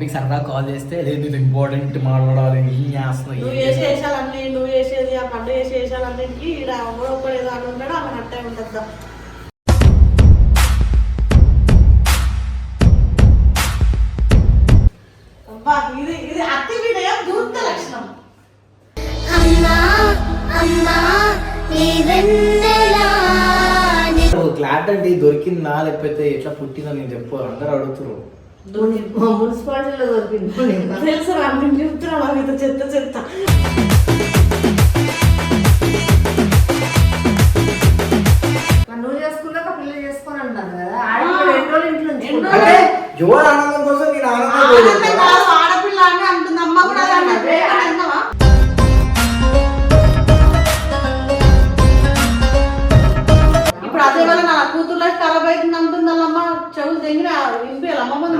మమ్మీకి సరదా కాల్ చేస్తే లేదు ఇది ఇంపార్టెంట్ మాట్లాడాలి ఏం చేస్తున్నావు నువ్వు చేసే వేషాలన్నీ నువ్వు చేసేది ఆ పండుగ చేసే వేషాలన్నింటికి ఈడ ఎవడో ఒకడు ఏదో అని ఉంటాడు ఆమె అట్టే ఉంటుంది అబ్బా ఇది ఇది అతి వినయం దూర్త లక్షణం. అమ్మా అమ్మా దొరికిందా లేకపోతే ఎట్లా పుట్టిందా నేను చెప్పు అందరూ అడుగుతారు మున్సిపాలిటీలో దొరికింది తెలుసు రా నేను చెప్తున్నా ఇంత చెత్త చెత్త. ఆడపిల్ల అని అంటుంది అమ్మ కూడా దగ్గర వినిపించాలి అమ్మ ముందు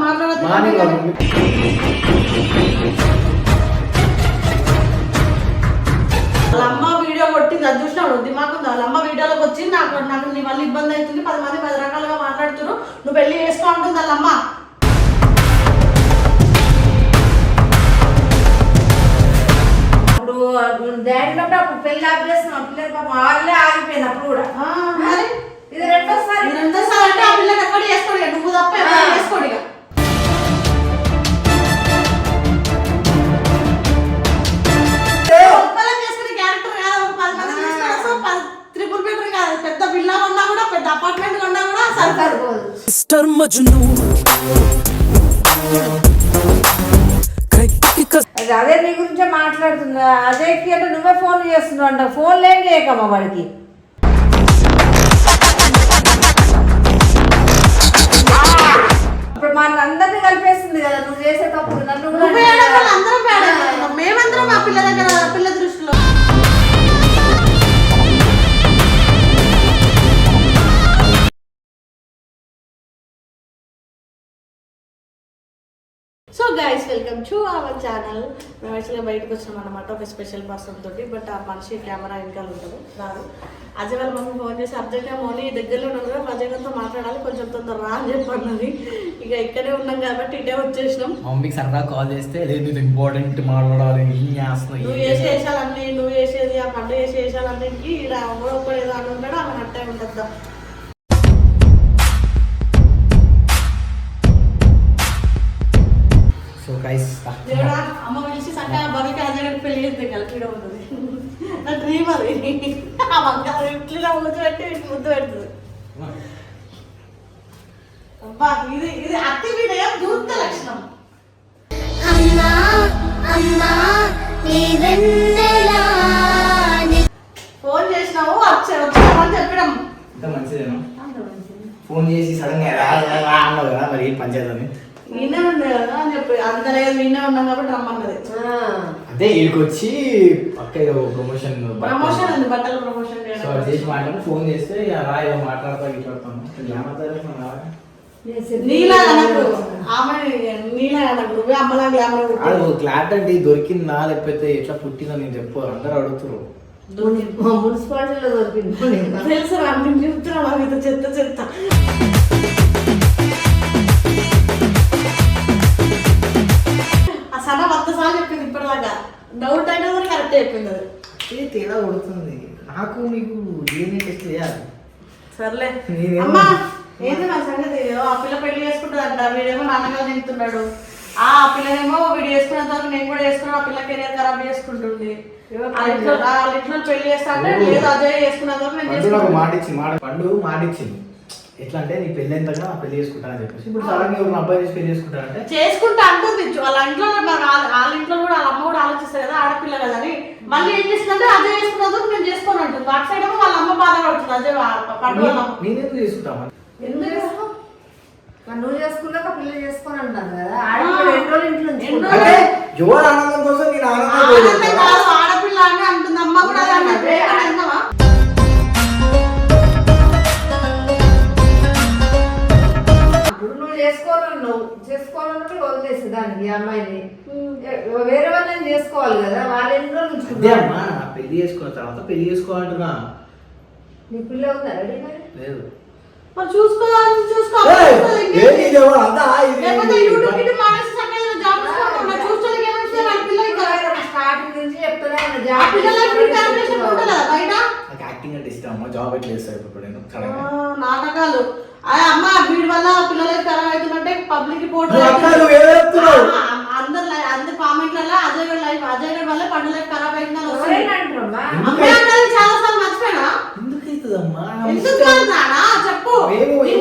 వాళ్ళ అమ్మ వీడియో కొట్టింది అది చూసినాడు ఉంది వాళ్ళ అమ్మ వీడియోలోకి వచ్చి నాకు నాకు నీ వల్ల ఇబ్బంది అవుతుంది. పది మంది పది రకాలుగా మాట్లాడుతున్నారు. నువ్వు పెళ్ళి చేసుకో అంటుంది వాళ్ళ అమ్మ. అప్పుడు డాడీ ఉన్నప్పుడు అప్పుడు పెళ్ళి ఆపేసిన పిల్లలు పాపం వాళ్ళే ఆగిపోయింది అప్పుడు కూడా. ఆ, మరి? ఇది రెండోసారి. మీరు ఎంత సార్ అంటే మాట్లాడుతున్నా అదేకి అంటే నువ్వే ఫోన్ చేస్తున్నావు అంట. ఫోన్ ఏం చేయకమ్మా వాడికి. So guys welcome to our channel మేము యాక్చువల్గా బయటకు వచ్చినాం అనమాట ఒక స్పెషల్ పర్సన్ తోటి బట్ ఆ మనిషి కెమెరా వెనకాల ఉంటుంది రాదు అజయ్ వాళ్ళ మమ్మీ ఫోన్ చేసి అర్జెంట్గా మౌని దగ్గరలో ఉన్నాం కదా అజయ్ గారితో మాట్లాడాలి కొంచెం తొందర రా అని చెప్పన్నది. ఇక ఇక్కడే ఉన్నాం కాబట్టి ఇటే వచ్చేసినాం. మమ్మీకి సరదా కాల్ చేస్తే లేదు ఇంపార్టెంట్ మాట్లాడాలి నువ్వు చేసే వేషాలన్నీ నువ్వు చేసేది ఆ పండుగ చేసే ఎవడో ఒకడు ఏదో అని ఉంటాడు ఆమె అట్టే ఉంటుంది సో గైస్ దేవుడా అమ్మ పిలిచి చక్కగా అజయ్ గారికి పెళ్ళి చేస్తే కలిపి ఉంటుంది నా డ్రీమ్ అది. ఆ ఇట్లా ముద్దు పెట్టి ముద్దు పెడుతుంది. అబ్బా ఇది ఇది అతి వినయం దూర్త లక్షణం. అమ్మా అమ్మా ఫోన్ చేసినావు వచ్చే వచ్చామని చెప్పడం ఇంత మంచిదేనా? ఫోన్ చేసి సడన్గా రా, అన్నావు కదా మరి పంచాయతీ నేనే కదా అని చెప్పి అంత లేదు నేనే ఉన్నాం కాబట్టి రమ్మన్నది. ఆ. అదే వచ్చి పక్క ఏదో ప్రమోషన్ ప్రమోషన్ ఉంది బట్టల ప్రమోషన్ సో అది చేసి మాట్లాడి ఫోన్ చేస్తే ఇక రా ఏదో మాట్లాడతా ఇట్లాడతాను నీలా అనకు. ఆమె నీలా అనకు. నువ్వే అమ్మలా గ్లామర్ ఆడు క్లాట్ అంటే దొరికిందా? లేకపోతే ఎట్లా పుట్టిందా నేను చెప్పు అందరూ అడుగుతారు ముని- మున్సిపాలిటీలో దొరికింది. తెలుసు నేను నాకు ఇంత చెత్త చెత్త సన్న వంద సార్లు చెప్పింది ఇప్పటిదాకా. డౌట్ అయినా కూడా కరెక్ట్ చెప్పింది అది. ఏ తేడా కొడుతుంది. నాకు మీకు డిఎన్ఏ టెస్ట్ చేయాలి. సర్లే. అమ్మా ఏంది నా సంగతి? ఏదో ఆ పిల్ల పెళ్ళి చేసుకుంటుందంట. వీడేమో నాన్నగారు తింటున్నాడు. ఆ పిల్లనేమో వీడు చేసుకున్న తర్వాత నేను కూడా చేసుకున్నా ఆ పిల్ల కెరియర్ ఖరాబ్ చేసుకుంటుంది. వాళ్ళ ఇంట్లో పెళ్ళి చేస్తా అంటే లేదు అదే చేసుకున్న తర్వాత నేను మాట ఇచ్చింది మాట పండు మాట ఇచ్చింది ఎట్లా అంటే నీ పెళ్ళి అయిన తర్వాత పెళ్ళి చేసుకుంటా అని చెప్పేసి. ఇప్పుడు సడన్గా ఒక అబ్బాయి చేసి పెళ్ళి చేసుకుంటా అంటే చేసుకుంటా అంటుంది. వాళ్ళ ఇంట్లో వాళ్ళ ఇంట్లో కూడా వాళ్ళ అమ్మ కూడా ఆలోచిస్తారు కదా ఆడపిల్ల కదా అని. మళ్ళీ ఏం చేస్తుందంటే అదే చేసుకున్నందుకు నేను చేసుకోను అంటుంది. వాటి సైడ్ ఏమో వాళ్ళ అమ్మ బాధపడుతుంది అదే వాళ్ళ- పండు వాళ్ళ అమ్మ నేనెందుకు చేసుకుంటామా ఎందుకు నువ్వు చేసుకున్నాక పిల్ల చేసుకొని అంటాను కదా. ఆడపిల్ల రెండు రోజులు ఇంట్లో. ఎన్నో- అంటే ఆనందం కోసం నేను ఆనందం ఆడపిల్ల అని అంటుంది. అమ్మ కూడా చేసుకోవాలని నువ్వు చేసుకోవాలంటే వదిలేసేదానికి ఈ అమ్మాయిని. వేరే వాళ్ళని చేసుకోవాలి కదా? వాళ్ళు ఎన్ని రోజులు పెళ్ళి చేసుకున్న తర్వాత పెళ్ళి చేసుకోవాలంటున్నా. నీ పిల్ల ఉందా రెడీ మరి? లేదు. మరి చూసుకోవాలని చూసుకోవాలి. జాబ్ ఎట్లా నాటకాలు. అమ్మ వీడి వల్ల పిల్లలకి ఖరాబ్ అవుతుందంటే పబ్లిక్ రిపోర్ట్ నువ్వు నువ్వు అందరు అందరు కామెంట్లలో అజయ్ గడ్ లైఫ్ అజయ్ గడ్ వల్ల పండు లైఫ్ ఖరాబ్ వస్తుంది. అన్నది చాలా సార్లు మర్చిపోయినా? చెప్పు.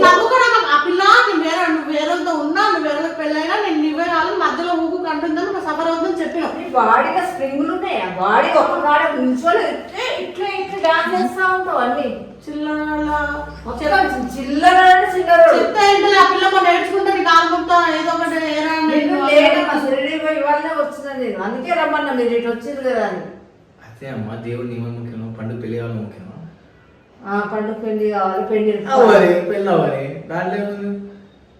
నమ్ముకున్నాక ఆ పిల్ల నేను వేరే నువ్వు వేరేతో ఉన్నా నువ్వు వేరే పెళ్ళైనా నేను నువ్వే రాదు మధ్యలో ఊపు కంటుందని ఒక సఫర్ అవుతుందని చెప్పిన నీ బాడీలో స్ప్రింగులు ఉన్నాయి? బాడీ ఒక్క కాడ నిల్చొని ఇట్లా ఇట్లా ఇట్లా డాన్స్ చేస్తా ఉంటావు అన్ని. చిల్లర. చిల్లర చెప్తే ఏంటో ఆ పిల్ల మొన్న నేర్చుకుంటే నీకు ఆల్ముక్తా ఏదో ఒకటి ఏరా అని నేను నేను లేదమ్మా షిరిడి పోయి ఇవాళనే వచ్చిన నేను. అందుకే రమ్మన్నా మీరు ఇటు వచ్చింది కదా అని. అదే అమ్మా దేవుడు నియమం ముఖ్యమా? పండుగ పెళ్ళి కావాలి ముఖ్యమా? ఆ పండుగ పెళ్ళి కావాలి పెళ్ళి అవ్వాలి పెళ్ళి అవ్వాలి దాంట్లో ఏముంది?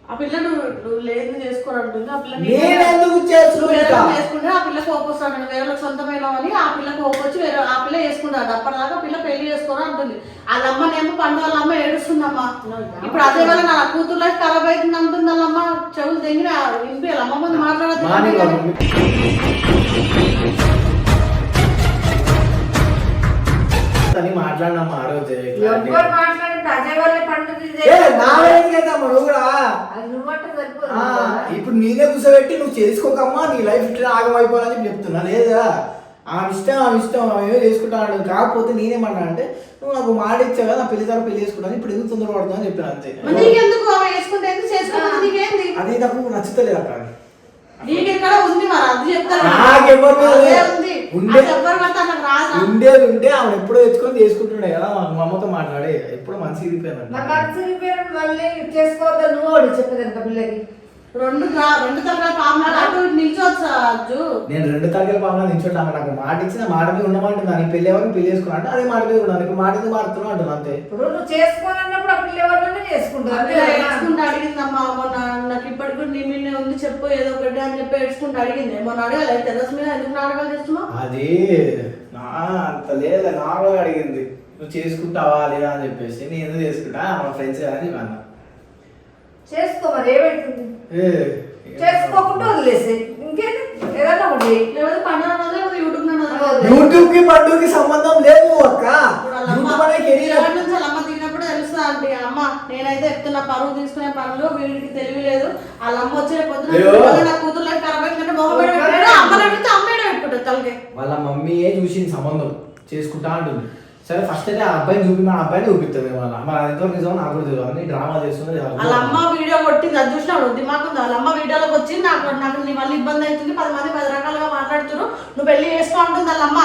ఆ పిల్ల నువ్వు నువ్వు లేదు చేసుకోరంటుంది ఆ పిల్ల నేను ఎందుకు చేసుకుంటే? ఆ పిల్ల వేరే వాళ్ళకి సొంతమైన అని ఆ పిల్ల కోపొచ్చి వేరే ఆ పిల్ల చేసుకుంటాడు అప్పటిదాకా పిల్ల పెళ్ళి చేసుకోరా అంటుంది. వాళ్ళ అమ్మనేమో పండు వాళ్ళ అమ్మ ఏడుస్తుందమ్మా. ఇప్పుడు అదే వల్ల నా కూతురు లైఫ్ ఖరాబ్ అవుతుంది అంటుంది వాళ్ళ కూడా. అది నువ్వంటే సరిపోదు. ఆ, ఇప్పుడు నేనే కూర్చోబెట్టి నువ్వు చేసుకోకమ్మా నీ లైఫ్ ఇట్లా ఆగమైపోవాలని చెప్పి చెప్తున్నా. లేదా? ఆమె ఇష్టం ఆమె ఇష్టం ఆమె ఏమో చేసుకుంటాను కాకపోతే నేనేమన్నా అంటే నువ్వు నాకు మాట ఇచ్చావు కదా నా పెళ్ళి తర్వాత పెళ్ళి చేసుకుంటాను ఇప్పుడు ఎందుకు తొందర పడుతుంది అని చెప్పాను అంతే. అది నాకు నచ్చుతలేదు అక్క ఎక్కడ ఉంది మరి? అది నాకెవ్వరి. ఉంది. ఉండే- ఉండేది ఉంటే ఆమె ఎప్పుడో తెచ్చుకొని చేసుకుంటుండే కదా మా అమ్మతో మాట్లాడే. ఎప్పుడు మంచి నా ఇరిపోయాను మనసు పేరు మళ్ళీ చేసుకోవద్దు నువ్వు వాడు చెప్పేదంట పిల్లకి? రెండు రెండు తరగతి పాములాడు అటు నిల్చోవచ్చు అజ్జు. నేను రెండు తరగతి పాపన నిల్చుంటా నాకు మాట ఇచ్చిన మాట మీద ఉండమంటుంది. అని పెళ్ళి ఎవరికి పెళ్ళి చేసుకున్నా అంటే అదే మాట మీద ఇప్పుడు మాట మీద మారుతున్నావు అంటున్నా అంతే. ఇప్పుడు నువ్వు చేసుకోనన్నప్పుడు ఆ పిల్ల కదా? ఏడ్చుకుంటూ అడిగిందమ్మా మొన్న నాకు ఇప్పటికి కూడా నీ మీద ఉంది చెప్పు ఏదో ఒకటి అని చెప్పి ఏడ్చుకుంటూ అడిగింది. మొన్న అడగాలి టెరస్ మీద ఎందుకు నాటకాలు చేస్తున్నావు అది నా అంత లేదా నాగా అడిగింది. నువ్వు చేసుకుంటావా లేదా అని చెప్పేసి నేను ఎందుకు చేసుకుంటా? మా ఫ్రెండ్స్ అని అన్నా చేసుకో మరి ఏమైతుంది? ఏ, చేసుకోకుండా వదిలేసి ఇంకేంటి ఏదన్నా ఒకటి. లేకపోతే పండుగ యూట్యూబ్కి పండుగకి సంబంధం లేదు అక్క. యూట్యూబ్ అనే కెరీర్ పిల్లల నుంచి వాళ్ళ అమ్మ తిన్నప్పుడు తెలుస్తా అంటే అమ్మ నేనైతే చెప్తున్నా పరువు తీసుకునే పనులు వీడికి తెలివి లేదు. వాళ్ళ అమ్మ వచ్చే పొద్దున నా కూతురు లైఫ్ ఖరాబ్ అయిందంటే మొహం పెట్టి పెట్టుకుంటాడు అమ్మని అడిగితే అమ్మేనే పెట్టుకుంటాడు తలకి. వాళ్ళ మమ్మీయే చూసింది సంబంధం? చేసుకుంటా అంటుంది. సరే ఫస్ట్ అయితే ఆ అబ్బాయిని చూపి మన అబ్బాయిని చూపిస్తుంది వాళ్ళ మరి అది ఎంతో నిజం నాకు కూడా తెలియదు. అన్ని డ్రామా చేస్తుంది వాళ్ళ అమ్మ వీడియో కొట్టింది అది చూసినాడు దిమాగ్ ఉంది వాళ్ళ అమ్మ వీడియోలోకి వచ్చి నాకు నాకు నీ వల్ల ఇబ్బంది అవుతుంది పది మంది పది రకాలుగా మాట్లాడుతున్నారు. నువ్వు పెళ్ళి చేసుకో అంటుంది వాళ్ళ అమ్మ.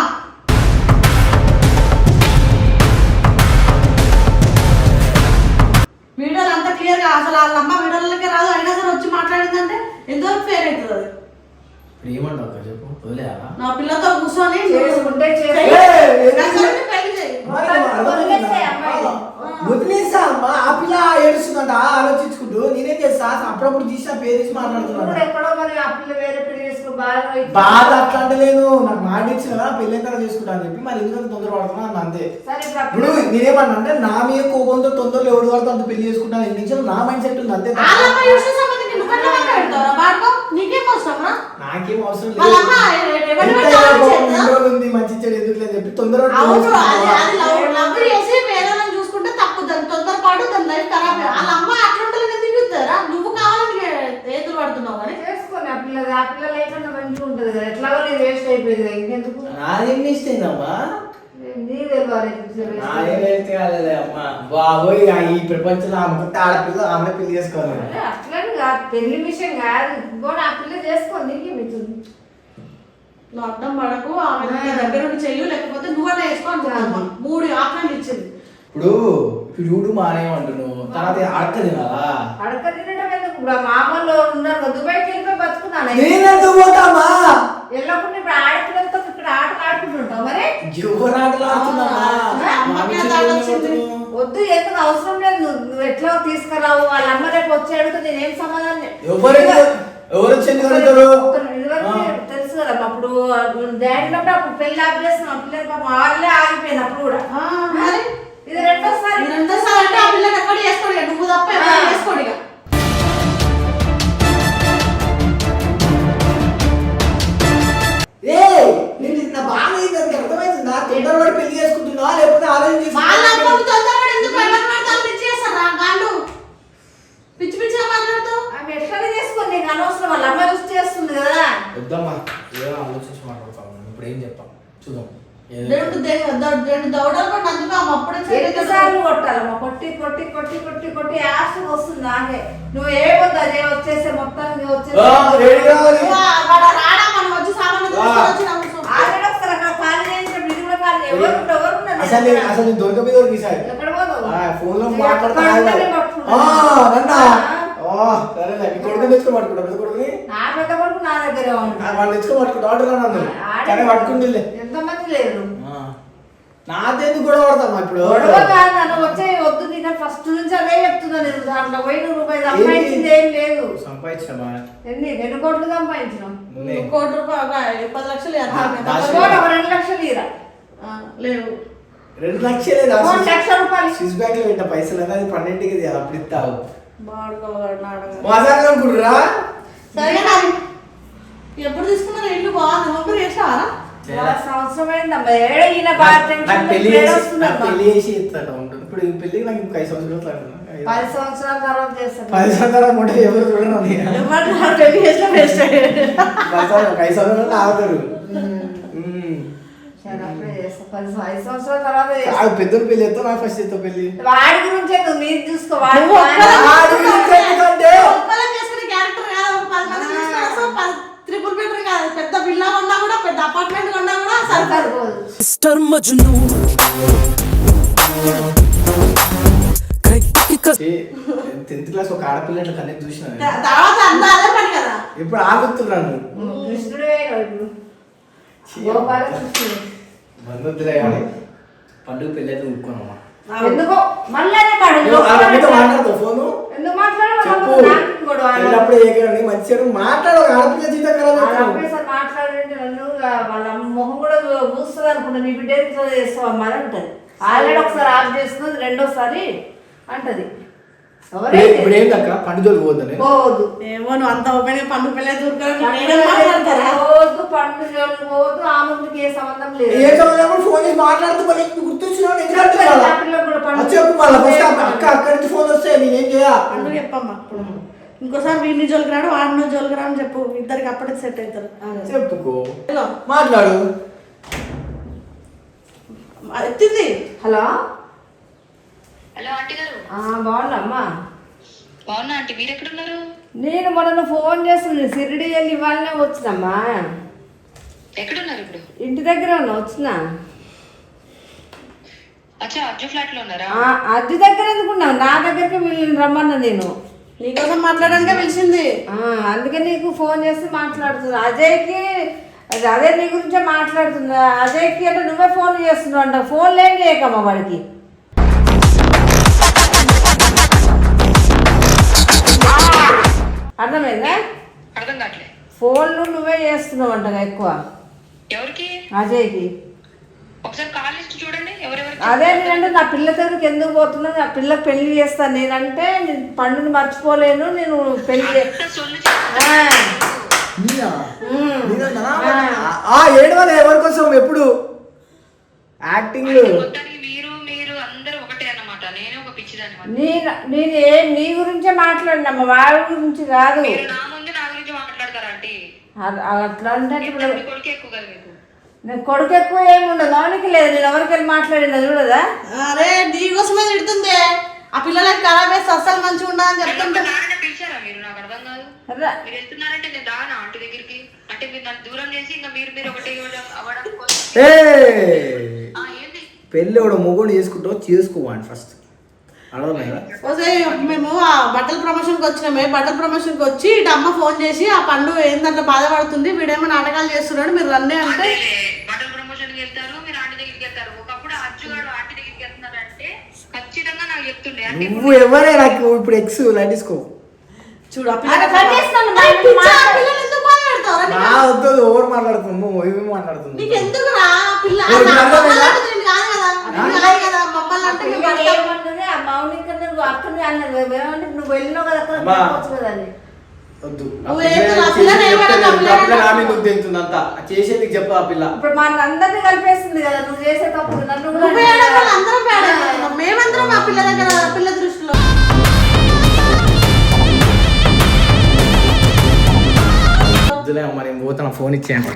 ఫేర్ అవుతుంది అది ఇప్పుడు ఏమంటావు అక్క చెప్పు? వదిలేయాలా? నా పిల్లతో కూర్చొని చేసుకుంటే పెళ్ళి. వదిలేసే అమ్మా. ఆ పిల్ల ఏడుస్తుందంట. ఆ ఆలోచించుకుంటూ నేనేం చేస్తా? అప్పుడప్పుడు తీసిన పేరు తీసి ఇప్పుడు మాట్లాడుతున్నాను ఎక్కడో మరి ఆ పిల్ల వేరే పెళ్ళి చేసుకో బాగా అవుతుంది. బాధ అట్లా అంటలేను నాకు మాట ఇచ్చిన కదా పెళ్ళి కదా చేసుకుంటా అని చెప్పి మరి ఎందుకంత తొందర పడుతున్నా అంతే. సరే ఇప్పుడు ఆ ఇప్పుడు పిల్ల- నేనేమన్నా అంటే నా మీద కోపంతో తొందరలో ఎవడు వాడితో అంత పెళ్ళి చేసుకుంటాను ఎన్ని నిమిషాలు నా మైండ్ సెట్ ఉంది అంతే వాళ్ళ అమ్మ నీకేం అవసరం రా? నాకేం అవసరం వాళ్ళ లేదు అమ్మ ఎవరి ఎంత పట్ల కోపం ఆలోచించదా? ఎన్ని రోజులు ఉంది మంచి చెడు ఎందుకు అని చెప్పి తొందరగా అవును పెళ్ళి అది చేసుకుంటావా? అది లవ్ లవ్ చేసి వేరే వాళ్ళని చూసుకుంటే తప్పు దాని తొందరపాటు దాని లైఫ్ ఖరాబ్ వాళ్ళ అమ్మ నువ్వు కావాలని ఏతులు పడుతున్నావు కానీ. చేసుకొని ఆ పిల్ల ఆ పిల్ల లేకుండా మంచిగా ఉంటుంది కదా. ఎట్లాగో నేను వేస్ట్ అయిపోయింది కదా ఇంకెందుకు? నాదేం ఇష్టం అమ్మా నీ తెలియాలి నాదేం వేస్ట్ కాలేదే అమ్మా బాబోయ్ ఈ ప్రపంచంలో ఆమె ఆడపిల్ల ఆమె పెళ్ళి చేసుకోవాలి. కాదు పెళ్ళి విషయం కాదు. కూడా ఆ పిల్ల చేసుకో నీకేమిస్తుంది నువ్వు అర్థం పడకు ఆమె నీ దగ్గర ఉండి చెయ్యు లేకపోతే నువ్వన్నా వేసుకో మూడు ఆప్షన్లు ఇచ్చింది. ఇప్పుడు ఇప్పుడు యూట్యూబ్ మానేయమంటున్నావు తర్వాత అడక తినాలా? అడక తినడం ఎందుకు? ఇప్పుడు మామూలు ఉన్నారు కదా, దుబాయ్కి వెళ్ళిపోయి బతుకున్నాను నేనెందుకు పోతామా? వెళ్ళకుండా ఇప్పుడు ఆడపిల్లలతో ఇక్కడ ఆటలు ఆడుకుంటుంటావు మరి? ఎవరు ఆటలు వద్దు ఎందుకు అవసరం లేదు? నువ్వు నువ్వు ఎట్లా తీసుకురావు? వాళ్ళ అమ్మ రేపు వచ్చి అడిగితే నేనేం సమాధానం ఎవరు తెలుసు కదా అప్పుడు డాడీ ఉన్నప్పుడు అప్పుడు పెళ్ళి ఆపేసిన ఆ పిల్లలు పాపం వాళ్ళే ఆగిపోయింది అప్పుడు కూడా. ఆ, మరి ఇది రెండోసారి. రెండోసారి అంటే ఆ పిల్లని ఎక్కడ చేసుకోడు ఇక? నువ్వు తప్ప చేసుకోడు నన్నా. ఓ సరేలే నీ కొడుకు తెచ్చుకొని పట్టుకుంటా పెద్ద కొడుకుని. నా పెద్ద కొడుకు నా దగ్గరే ఆ, ఉంటాడు వాడిని తెచ్చుకొని పట్టుకుంటా ఆర్డర్ నన్ను. ఆడే కానీ పట్టుకుందిలే ఎంతమంది లేరు? నాదెందుకు గొడవ పడతాం ఇప్పుడు? గొడవ కాదు నన్ను వచ్చే వద్దు నేను ఫస్ట్ నుంచి అదే చెప్తున్నా నేను. దాంట్లో పోయి నువ్వు రూపాయి సంపాదించింది ఏం లేదు. సంపాదించామా ఎన్ని రెండు కోట్లు సంపాదించినాం. నువ్వు కోటి రూపాయలు పది లక్షలు రెండు లక్షలు ఇరా ఆ, లేవు. రెండు లక్షలే మూడు లక్షల రూపాయలు. స్విస్ బ్యాంక్లో పెట్టిన పైసలు అనేది పన్నెండుకి ఇది అప్పుడు ఇస్తావు. మజాగా అనుకుంటురా సరే మరి. ఎప్పుడు తీసుకున్నారు? ఇల్లు బాగుంది. మొక్కలు చేసావారా చాలా సంవత్సరం అయిందమ్మా ఏడ ఈయన బాగా నాకు టెన్షన్ పెళ్ళి ఏడ చేసి నాకు వస్తుందమ్మా పెళ్ళి చేసి ఇస్తాడు. ఉంటుంది ఇప్పుడు నాకు ఇంకా ఐదు సంవత్సరాలు. పది సంవత్సరాల తర్వాత చేస్తాను పది సంవత్సరాలు ఎవరు చూడరు పది సంవత్సరాలు ఐదు సంవత్సరాలు ఆగుతారు ఉమ్. సరే, అప్పుడే చేస్తా పది సం- ఐదు సంవత్సరాల తర్వాత చేస్తా. ఆ పెద్దోడు పెళ్ళి ఎత్తా నాకు ఫస్ట్ ఎత్తా పెళ్ళి వాడి గురించే నువ్వు మీరు చూసుకో వాడి గురించి ఎందుకంటే ట్రిపుల్ బెడ్రూమ్ కాదు పెద్ద విల్లా ఉన్నా కూడా పెద్ద అపార్ట్మెంట్ ఉన్నా కూడా సరిపోదు మిస్టర్ మజ్ను టెన్త్ క్లాస్ ఒక ఆడపిల్ల అట్లా కన్నెక్ట్ చూసిన నేను. త- తర్వాత అంతా అదే పని కదా ఇప్పుడు ఆగుతున్నాను కృష్ణుడే గోపాల కృష్ణుడు బంధువులే కానీ పండుగ అయితే ఊరుకోనమ్మా. ఎందుకో? మళ్ళీ మాట్లాడతావు ఫోను. ఎందుకు చెప్పు. వెళ్ళినప్పుడు ఏకని మంచిగా మాట్లాడు ఆడపిల్ల కదా మాట్లాడండి నన్ను. వాళ్ళ మొహం కూడా పూస్తుంది అనుకుంటా నీ బిడ్డ చేస్తావు? అమ్మ అని అంటది. ఆల్రెడీ ఒకసారి ఆఫ్ చేస్తుంది రెండోసారి అంటది. ఇప్పుడు ఏంటక్క పండుగలు పోద్దని పోవద్దు ఏమో నువ్వు అంత ఓపెన్గా పండు పిల్లలు దూరుకొని నేనే మాట్లాడతారా? పోవద్దు పండు జోలికి పోవద్దు ఆ ముందుకి ఏ సంబంధం లేదు. ఏ సమయంలో ఫోన్ చేసి మాట్లాడుతూ మళ్ళీ గుర్తొచ్చినా ఎందుకు ఆ అంటున్నావా? పిల్లకు కూడా పండు అది చెప్పు మళ్ళీ ఫస్ట్ అక్క అక్కడి నుంచి ఫోన్ వస్తే నేనేం చేయ పండుగ చెప్పమ్మా ఇప్పుడు ఇంకోసారి వీడిని జోలికి రాడు వాడిని జోలికి రాడు అని చెప్పు. ఇద్దరికి అప్పటికి సెట్ అవుతారు. చెప్పుకో. మాట్లాడు. ఎత్తింది. హలో? హలో ఆంటీ గారు. ఆ, బాగున్నా అమ్మా. బాగున్నా ఆంటీ మీరు ఎక్కడున్నారు నేను మొన్న ఫోన్ చేస్తుంది సిరిడి వెళ్ళి ఇవాళనే వచ్చినమ్మా. ఎక్కడున్నారు ఇప్పుడు? ఇంటి దగ్గర ఉన్నా వచ్చినా. అచ్చా అర్జు ఫ్లాట్లో ఉన్నారా? ఆ, అద్దె దగ్గర ఎందుకున్నావు నా దగ్గరికి వీళ్ళని రమ్మన్నా నేను. నీకోసం మాట్లాడడానికే పిలిచింది. ఆ, అందుకే నీకు ఫోన్ చేసి మాట్లాడుతున్నా. అజయ్కి అది అదే నీ గురించే మాట్లాడుతున్నా. అజయ్కి అంటే నువ్వే ఫోన్ చేస్తున్నావు అంట. ఫోన్ ఏం చేయకమ్మా వాడికి. అర్థమైందా? అర్థం కావట్లే. ఫోన్లు నువ్వే చేస్తున్నావు అంట ఎక్కువ. ఎవరికి? అజయ్కి. ఒకసారి కాల్ లిస్ట్ చూడండి అదే నేనంటే నా పిల్ల దగ్గరికి ఎందుకు పోతున్నా? నా పిల్ల పెళ్ళి చేస్తాను నేనంటే నేను పండుని మర్చిపోలేను నేను పెళ్ళి ఆ, నీనా? ఉమ్. నీనా? ఆ, ఆ ఏడు వల్ల ఎవరి కోసం ఎప్పుడు? యాక్టింగ్ చేసి మొత్తానికి మీరు మీరు అందరూ ఒకటే అన్నమాట నేనే ఒక పిచ్చిదాన్ని. నేను నేను ఏ నీ గురించే మాట్లాడినమ్మా వాడి గురించి కాదు. మీరు నా ముందు నా గురించి మాట్లాడతారా ఆంటీ? అ- అట్లా అంటే ఇప్పుడు మీ కొడుకు ఎక్కువ కదా మీకు. నేను కొడుకు ఎక్కువ ఏమి ఉండదు. అవనికి లేదు. నేను ఎవరికి వెళ్ళి మాట్లాడినా చూడదా? అరే నీకోసమే తిడుతుంది. ఆ పిల్లలకి ఖరాబ్ వేస్తే అస్సలు మంచిగా ఉండదని నన్ను చెప్తుంటే. పిలిచారా మీరు? నాకు అర్థం కాదు. రా- మీరు వెళ్తున్నారంటే నేను రానా ఆంటీ దగ్గరికి? అంటే మీరు నన్ను దూరం చేసి ఇంకా మీరు మీరు ఒకటే ఇవ్వడం- అవ్వడం కోసం. ఏ ఆ, ఏంది? పెళ్ళి ఎవడో మొగుడు చేసుకుంటావు చేసుకోవాడి ఫస్ట్ మేము ఆ బట్టల ప్రమోషన్కి వచ్చినామే. బట్టల ప్రమోషన్కి వచ్చి ఇటు అమ్మ ఫోన్ చేసి ఆ పండు ఏందంటే బాధపడుతుంది? వీడేమో నాటకాలు చేస్తున్నాడు మీరు రండి అంటే బట్టల ప్రమోషన్కి వెళ్తారు మీరు ఆంటీ దగ్గరికి వెళ్తారు. ఒకప్పుడు అర్జుగాడు ఆంటీ దగ్గరికి వెళ్తున్నారు అంటే ఖచ్చితంగా నాకు చెప్తుండే. నువ్వు ఎవరే నాకు ఇప్పుడు ఎక్స్ లైట్ తీసుకో చూడు ఎందుకు ఓవర్ మాట్లాడుతున్నాము ఏమేమి మాట్లాడుతుంది? నీకు ఎందుకురా ఆ పిల్ల? కదా మమ్మల్ని అంటే మౌనిక నువ్వు అన్నది. ఏమంటే నువ్వు వెళ్ళినావు కదా అక్కడ అమ్మా. చెప్పొచ్చు కదా అని. వద్దు. నువ్వు నా మీద అంతా. చేసేది చెప్పు ఆ పిల్ల. ఇప్పుడు మన అందరినీ కలిపేస్తుంది కదా నువ్వు చేసే తప్పు నన్ను కూడా నువ్వు అందరం మేమందరం ఆ పిల్ల దగ్గర ఆ పిల్ల దృష్టిలో. వద్దులే అమ్మ నేను పోతున్నా ఫోన్ ఇచ్చేయండి.